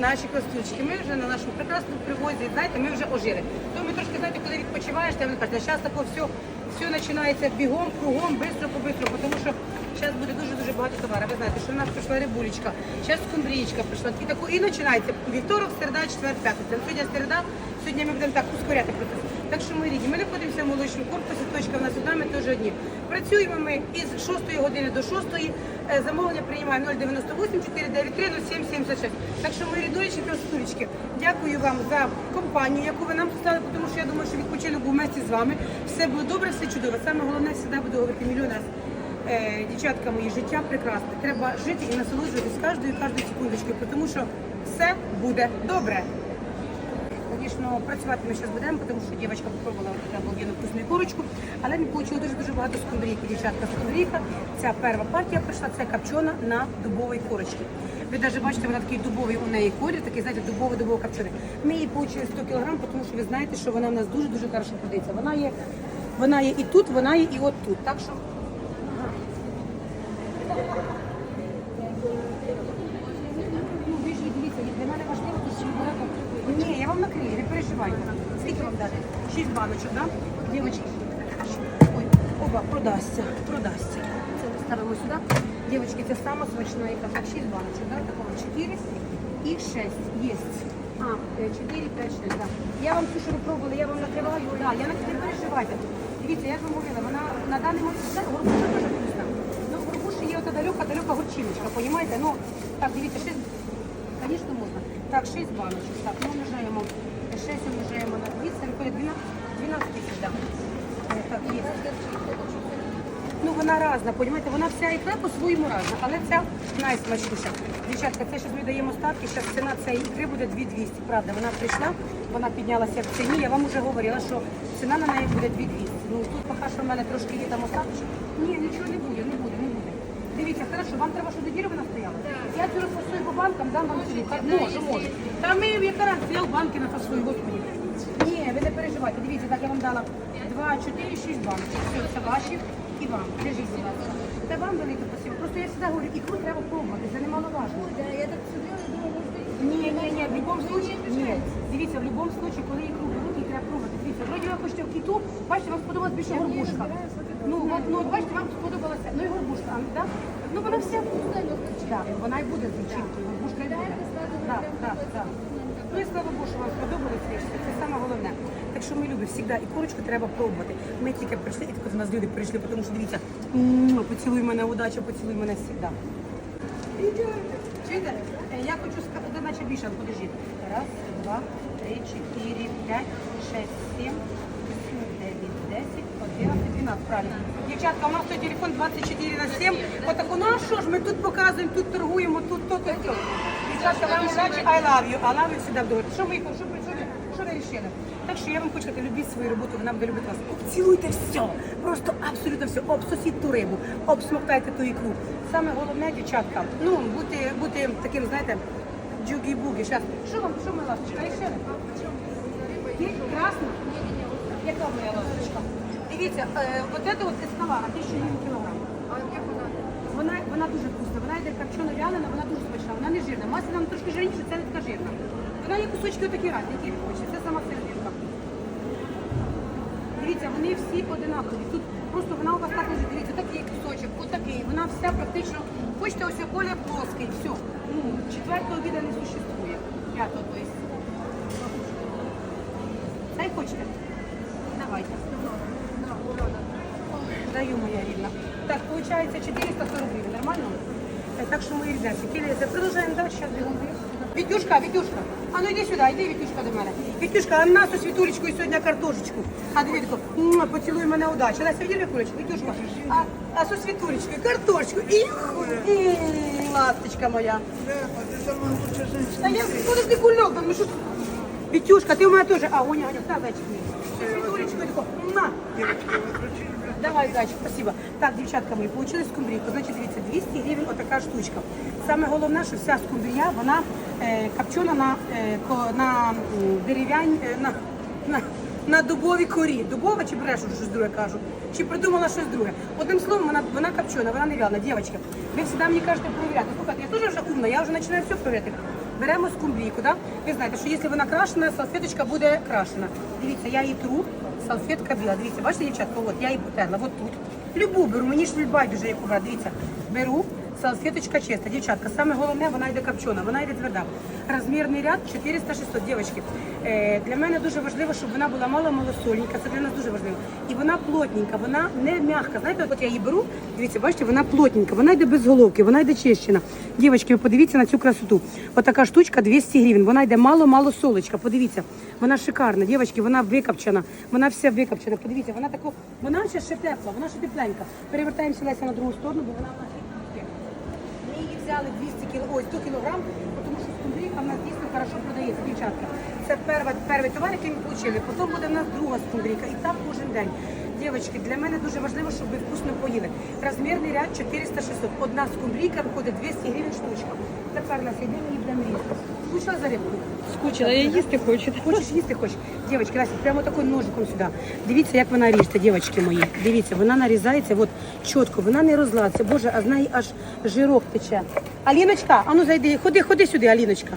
Наші костючки, ми вже на нашому прекрасному привозі, знаєте, ми вже ожили. Ми трошки, знаєте, коли відпочиваєш, там кажуть, зараз тако все, все починається бігом, кругом, бистро, побистро, тому що зараз буде дуже-дуже багато товару. Ви знаєте, що в нас прийшла рибулечка, зараз скумбрічка прийшла. І, тако, і починається вівторок, середа, четвер, п'ятниця. Сьогодні середа, сьогодні ми будемо так ускоряти процес. Так що ми рідні, ми знаходимося в молочному корпусі, точка в нас одна, ми теж одні. Працюємо ми із 6 години до 6. Е, Замовлення приймаємо 098 493 0776. Так що ми рідулечки, красулечки, дякую вам за компанію, яку ви нам поставили, тому що я думаю, що відпочинок був вместе з вами. Все було добре, все чудово. Саме головне, завжди буду говорити мільйон. Е, дівчатка мої, життя прекрасне. Треба жити і насолоджуватись кожною кожною секундочкою, тому що все буде добре. Звісно, працювати ми зараз будемо, тому що дівчинка попробувала таку вкусну курочку, але ми отримали дуже дуже багато скумбрійки. Дівчатка скумбрійка. Ця перша партія прийшла, це копчена на дубовій корочці. Ви навіть бачите, вона такий дубовий у неї колір, такий, знаєте, дубовий дубово копчений. Ми її отримали 100 кг, тому що ви знаєте, що вона в нас дуже дуже хорошо продається. Вона є, вона є і тут, вона є і от тут. Так що. Ні, я вам накрию, не переживайте. Скільки вам дати? Шість баночок, да? Дівчатки. Ой, оба, продасться, продасться. Це ставимо сюди. Це сама смачна, яка так, шість баночок, да? Такого чотири і шесть. Єсть. А, е, чотири, п'ять, шість, да. Я вам цю, що ви пробували, я вам накриваю, да, я на не переживайте. Дивіться, я ж вам говорила, вона на даний момент, це горбуша дуже вкусна. Ну, в горбуші є ота далека-далека горчиночка, понімаєте? Ну, так, дивіться, шість Звісно, можна. Так, 6 баночок. Так, ми умножаємо 6 умножаємо на 2, це виходить 12, 12 тисяч, да. Так, є. Ну, вона разна, понімаєте, вона вся ікра по-своєму разна, але ця найсмачніша. Дівчатка, це зараз ми даємо ставки, зараз ціна цієї ікри буде 2200, правда, вона прийшла, вона піднялася в ціні, я вам вже говорила, що ціна на неї буде 2200. Ну, тут поки що в мене трошки є там остаточок. Ні, нічого не буде, не буде, не буде. Дивіться, хорошо, вам треба, щоб до діри вона стояла? Я цю розфасую по банкам, дам вам. Так, Можу, можу. Та ми яка раз я в банки нафасую, господи. Ні, ви не переживайте. Дивіться, так я вам дала 2, 4, 6 баночок. Все, це ваші і вам. Держіть, будь ласка. Це вам велике спасибо. Просто я завжди говорю, ікру треба пробувати, це немаловажно. Я так думала, может быть, Ні, ні, ні, в будь-якому случае, ні. Дивіться, в будь-якому случае, коли ікру беруть, її треба пробувати. Дивіться, вроді ви хочете в кіту, бачите, вам сподобалась більше горбушка. Ну, от, ну, от бачите, вам сподобалася, ну і горбушка, а, да? Ну, вона вся вкусна. Так, вона і буде з горбушка і буде. Так, так, так. Ну і слава Богу, що вам сподобалось головне. Так що ми любимо завжди, і курочку треба пробувати. Ми тільки прийшли, і тут у нас люди прийшли, тому що дивіться, поцілуй мене, удача, поцілуй мене завжди. Чуєте? Е, Я хочу сказати, наче більше, подожди. Раз, два, три, чотири, п'ять, шесть, сім, вісім, дев'ять, десять, одинадцять, дванадцять. Правильно. Дівчатка, у нас той телефон 24 на 7. Отако, ну а що ж, ми тут показуємо, тут торгуємо, тут то, то, то. Дівчатка, вам удачі, I love you, I love you всегда. Що ми, що, що, ви вирішили? Так що я вам хочу сказати, любіть свою роботу, вона буде любити вас. Обцілуйте все, просто абсолютно все. Обсосіть ту рибу, обсмоктайте ту ікру. Саме головне, дівчатка, ну, бути, бути таким, знаєте, джугі-бугі. Щас. Що вам, що моя ласточка, рішили? Є? Красна? Яка моя ласточка? Дивіться, е, от це от ескалара, 1000 гривень кілограм. вона? Вона, дуже вкусна, вона йде копчено вялена, вона дуже смачна, вона не жирна. Масляна вона трошки жирніша, це не така жирна. Вона є кусочки отакі разні, які ви хочете. Це сама серединка. Дивіться, вони всі одинакові. Тут просто вона у вас так лежить. Дивіться, такий кусочок, отакий. Вона вся практично, хочете ось коля плоский, все. Ну, четвертого віда не существує. П'ятого, то есть. Дай хочете? Давайте. Даю, моя рідна. Так, получается 440 гривен, нормально? Э, Так что, мои ребята, продолжаем дальше, сейчас бегом. Вітюшка, Вітюшка, а ну йди сюди, йди, Вітюшка, до мене. Вітюшка, а на з Світулечкою сьогодні картошечку. А диви тако, «Муа, поцілуй мене удачі. Леся, йди, курочку, Вітюшка, а, а з Світулечкою картошечку. І, ласточка моя. Та я подожди кульок, ну що ти? Вітюшка, ти у мене теж. А, Оня, Аня, та, зайчик мій. З Світулечкою тако, «Муа». Давай, Зайчик, спасибо. Так, дівчатка мої, получили скумбрійку. Значить, дивіться, 200 гривень отака штучка. Саме головне, що вся скумбрія, вона е, копчена на, е, ко- на м, е, на, на, на дубовій корі. Дубова чи брешу, щось друге кажу? Чи придумала щось друге? Одним словом, вона, вона копчена, вона не вялна. Дівчатка, ви завжди мені кажете провіряти. Слухайте, я теж вже умна, я вже починаю все провіряти. Беремо скумбрійку, да? ви знаєте, що якщо вона крашена, салфеточка буде крашена. Дивіться, я її тру, салфетка біла. Дивіться, бачите, дівчатка, от я її потерла, от тут. Любу беру, мені ж не байдуже, яку брати. Дивіться, беру, салфеточка чиста. Дівчатка, саме головне, вона йде копчена, вона йде тверда. Розмірний ряд 400-600, дівчатки. Е, для мене дуже важливо, щоб вона була мало малосольненька, це для нас дуже важливо. І вона плотненька, вона не м'яка. Знаєте, от я її беру, дивіться, бачите, вона плотненька, вона йде без головки, вона йде чищена. Дівчатки, подивіться на цю красоту. Отака штучка 200 гривень. Вона йде мало-мало солочка. Подивіться, вона шикарна. Дівчатки, вона викопчена, вона вся викопчена. Подивіться, вона тако, вона ще ще тепла, вона ще тепленька. Перевертаємося Леся на другу сторону, бо вона в нас є. Ми її взяли 200 кг, ой, 100 кг, тому що скумбрійка в нас дійсно хорошо продається, дівчатка. Це перший товар, який ми отримали. Потім буде в нас друга скумбрійка. І так кожен день. Дівчатки, для мене дуже важливо, щоб ви вкусно поїли. Розмірний ряд 400-600. Одна скумбрійка виходить 200 гривень штучка. Тепер нас йде і будемо різати. Скучила за рибкою? Скучила, я їсти хочу. Хочеш їсти хочеш? Дівчатки, Настя, прямо таким ножиком сюди. Дивіться, як вона ріжеться, дівчатки мої. Дивіться, вона нарізається от чітко, вона не розладиться. Боже, а з неї аж жирок тече. Аліночка, а ну зайди, ходи, ходи сюди, Аліночка.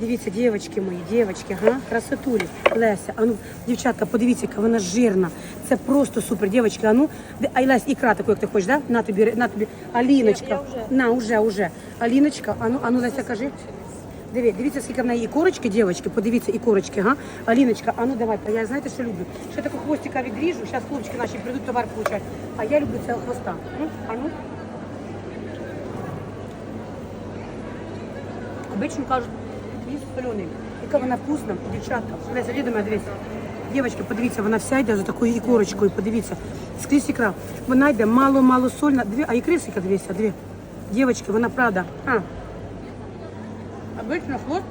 Дивіться, дівчатки мої, дівчатки, га, красотулі, Леся, а ну, дівчатка, подивіться, яка вона жирна. Це просто супер, дівчатки, а ну, де- а Лесь, ікра таку, як ти хочеш, да? На тобі, на тобі, Аліночка. Я- я вже. На, уже, уже. Аліночка, а ну, а ну, Леся, кажи. Диви, дивіться, скільки в неї корочки, дівчатки, подивіться, і корочки, га? Аліночка, а ну давай, я знаєте, що люблю? Ще такого хвостика відріжу, зараз хлопчики наші прийдуть, товар получать. А я люблю цього хвоста. М? А ну. Обично кажуть, хвіст солений. Яка вона вкусна, дівчатка. Леся, іди до мене, дивіться. Дівчатки, подивіться, вона вся йде за такою ікорочкою, подивіться. Скрізь ікра. Вона йде мало-мало сольна. Дві, а ікри скільки, дивіться, дві. Дівчатки, вона правда. А, Обычно хвост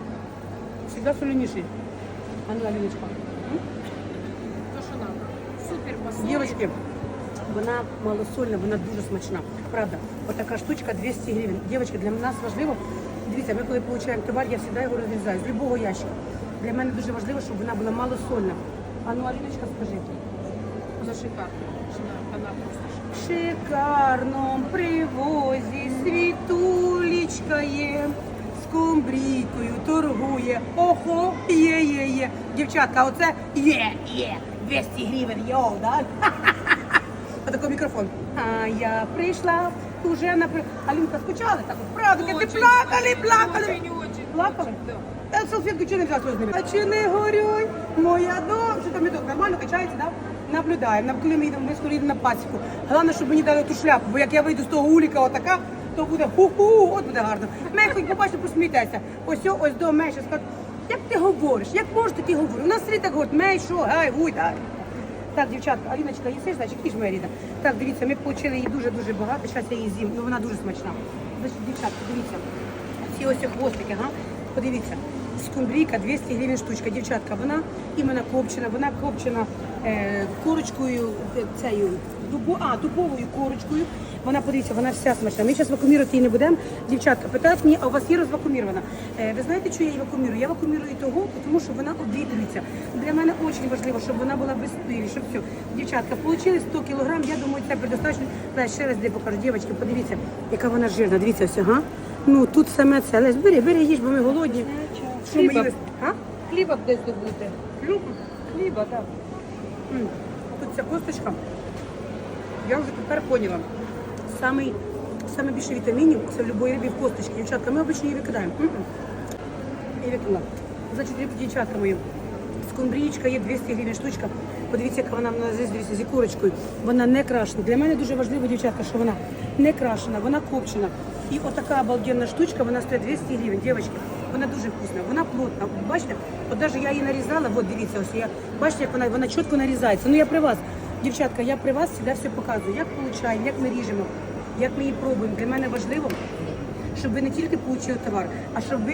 всегда соленейший. А ну, Алиночка. М? То, що надо. Супер посолі. Девочки, вона малосольна, вона дуже смачна. Правда, отака штучка 200 гривень. Девочки, для нас важливо, дивіться, ми коли получаємо товар, я завжди його розрізаю з любого ящика. Для мене дуже важливо, щоб вона була малосольна. А ну, Аліночка, скажи. Вона шикарна. Вона просто шикарном привозі світулічка є, з комбрійкою торгує. Охо, є, є, є. Дівчатка, оце є, є. 200 гривень, йоу, да? Отакий мікрофон. А я прийшла, уже на при... Алінка, скучали так? Правда, ти плакали, плакали. Плакали? Та салфетку чого не взяти з А чи не горюй, моя дом? Що там медок нормально качається, да? Наблюдаємо, коли ми їдемо, ми скоро їдемо на пасіку. Головне, щоб мені дали ту шляпу, бо як я вийду з того уліка отака, то буде ху-ху, от буде гарно. Мене хоч побачите, посмійтеся. Ось о, ось до мене ще скажуть, як ти говориш, як можеш, так і говорю. У нас світ так говорить, мей, що, гай, гуй, дай. Так, дівчатка, Аліночка, їсиш, значить, їж моя рідна. Так, дивіться, ми отримали її дуже-дуже багато, зараз я її з'їм, ну вона дуже смачна. Значить, дівчатка, дивіться, ці ось хвостики, ага. Подивіться, скумбрійка 200 гривень штучка. Дівчатка, вона іменно копчена, вона копчена е, корочкою, цею. цією, дубо, а, дубовою корочкою. Вона, подивіться, вона вся смачна. Ми зараз вакуумірувати її не будемо. Дівчатка, питають мені, а у вас є розвакуумірована? Е, ви знаєте, що я її вакуумірую? Я вакуумірую того, тому що вона обвітрюється. Для мене дуже важливо, щоб вона була без пилі, щоб все. Дівчатка, отримали 100 кілограм, я думаю, це предостатньо. Лесь, ще раз де покажу. Дівчатки, подивіться, яка вона жирна. Дивіться все, га? Ну, тут саме це. Лесь, бери, бери, їж, бо ми голодні. Що ми Хліба. їли? А? Хліба б десь добути. Хліб? Хліба, так. М. Тут ця косточка, я вже тепер поняла. Самий, саме більше вітамінів це в будь-якій рибі в косточці. Дівчатка, ми обично її викидаємо. М-м. І викинула. Значить, дівчатка мої, скумбрієчка є 200 гривень штучка. Подивіться, яка вона в нас здесь, дивіться. Вона не крашена. Для мене дуже важливо, дівчатка, що вона не крашена, вона копчена. І отака обалденна штучка, вона стоїть 200 гривень. Дівчатки, вона дуже вкусна, вона плотна. Бачите, от навіть я її нарізала, от дивіться, ось я, бачите, як вона, вона чітко нарізається. Ну я при вас, дівчатка, я при вас завжди все показую, як получаємо, як ми ріжемо, як ми її пробуємо. Для мене важливо, щоб ви не тільки отримали товар, а щоб ви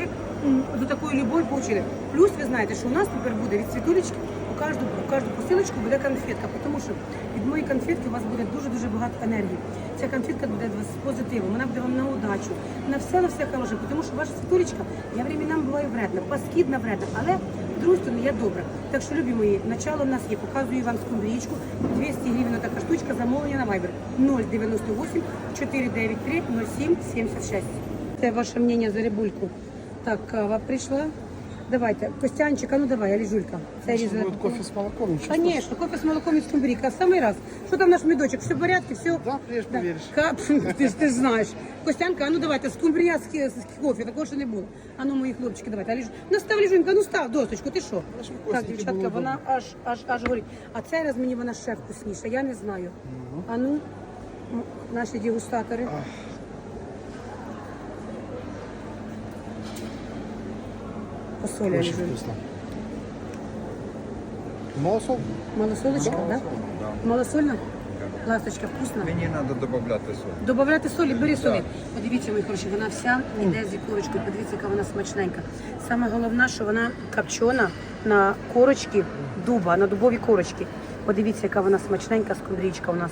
до такої любові отримали. Плюс ви знаєте, що у нас тепер буде від світулечки у кожну, у кожну посилочку буде конфетка, тому що від моєї конфетки у вас буде дуже-дуже багато енергії. Ця конфетка буде з позитивом, вона буде вам на удачу, на все, на все хороше, тому що ваша світулечка, я временам буваю вредна, паскідна вредна, але другої сторони я добра. Так що, любі мої, начало в нас є, показую вам скумбрічку, 200 гривень така штучка, замовлення на Viber 098 493 07 76. Це ваше мнення за рибульку. Так, кава прийшла. Давайте, Костянчик, а ну давай, Аліжулька. Це різне. будет кофе с молоком, ничего Конечно, кофе с молоком из скумбрика. Самый раз. Что там наш медочек? Все в порядке? Все? Да, приедешь, поверишь. Ка- Ти ж ти ж знаєш. Костянка, а ну давайте, скумбрія з ки- з кофе, такого ще не було. А ну, мої хлопчики, давайте. Аліж... Ну став Ліжунька, ну став досточку, ти що? щоб Так, дівчатка, було вона аж, аж, аж горить. А цей раз мені вона ще вкусніша, я не знаю. А ну, м, наші дегустатори. Посоля, Очень Аліжунь. вкусно. Малосол? Малосолочка, да? Да. Малосольна? Ласточка, вкусна? Мені треба додати соль. Добавляти солі, бери солі. Подивіться, мої хороші, вона вся йде з ікорочкою. Подивіться, яка вона смачненька. Саме головне, що вона копчена на корочки дуба, на дубові корочки. Подивіться, яка вона смачненька скумбрічка у нас.